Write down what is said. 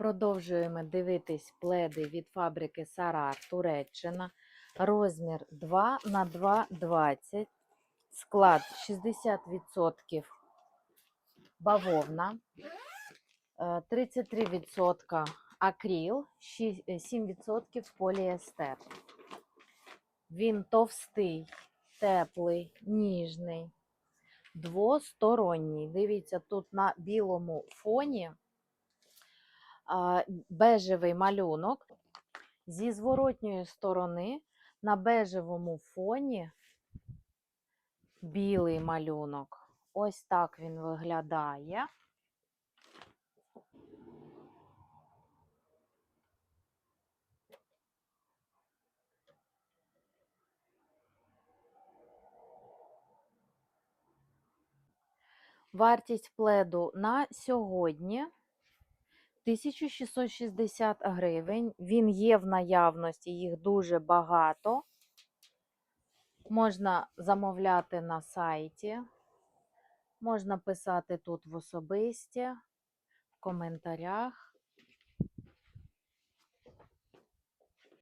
Продовжуємо дивитись пледи від фабрики Сарар Туреччина. Розмір 2 на 2,20. Склад 60% бавовна, е, 33% акріл, е, 7% поліестер. Він товстий, теплий, ніжний, двосторонній. Дивіться, тут на білому фоні бежевий малюнок. Зі зворотньої сторони на бежевому фоні білий малюнок. Ось так він виглядає. Вартість пледу на сьогодні 1660 гривень. Він є в наявності, їх дуже багато. Можна замовляти на сайті, можна писати тут в особисті, в коментарях.